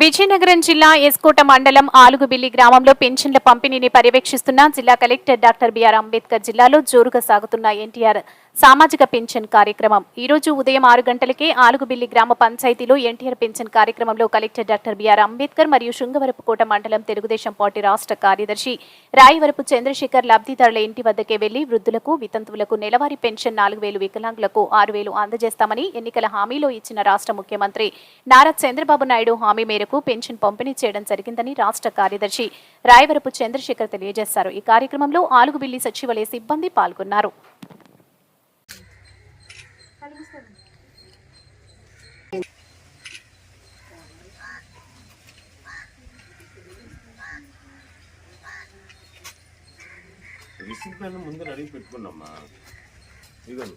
విజయనగరం జిల్లా ఎస్కోట మండలం ఆలుగుబిల్లి గ్రామంలో పెన్షన్ల పంపిణీని పర్యవేక్షిస్తున్న జిల్లా కలెక్టర్ డాక్టర్ బిఆర్ అంబేద్కర్ జిల్లాలో జోరుగా సాగుతున్న ఎన్టీఆర్ సామాజిక పెన్షన్ కార్యక్రమం. ఈ రోజు ఉదయం ఆరు గంటలకే ఆలుగుబిల్లి గ్రామ పంచాయతీలో ఎన్టీఆర్ పెన్షన్ కార్యక్రమంలో collector doctor B R Ambedkar మరియు శృంగవరపుకోట మండలం తెలుగుదేశం పార్టీ రాష్ట్ర కార్యదర్శి రాయవరపు చంద్రశేఖర్ లబ్ధిదారుల ఇంటి వద్దకే వెళ్ళి వృద్ధులకు వితంతువులకు నెలవారీ పెన్షన్ నాలుగు వేలు వికలాంగులకు ఆరు వేలు అందజేస్తామని ఎన్నికల హామీలో ఇచ్చిన రాష్ట్ర ముఖ్యమంత్రి నారా చంద్రబాబు నాయుడు హామీ మేరకు పెన్షన్ పంపిణీ చేయడం జరిగిందని రాష్ట్ర కార్యదర్శి రాయవరపు చంద్రశేఖర్ తెలియజేశారు. ఈ కార్యక్రమంలో ఆలుగుబిల్లి సచివాలయ సిబ్బంది పాల్గొన్నారు. రిసిప్ట్ ముందు అడిగి పెట్టుకున్నామ్మా ఇదిగోండి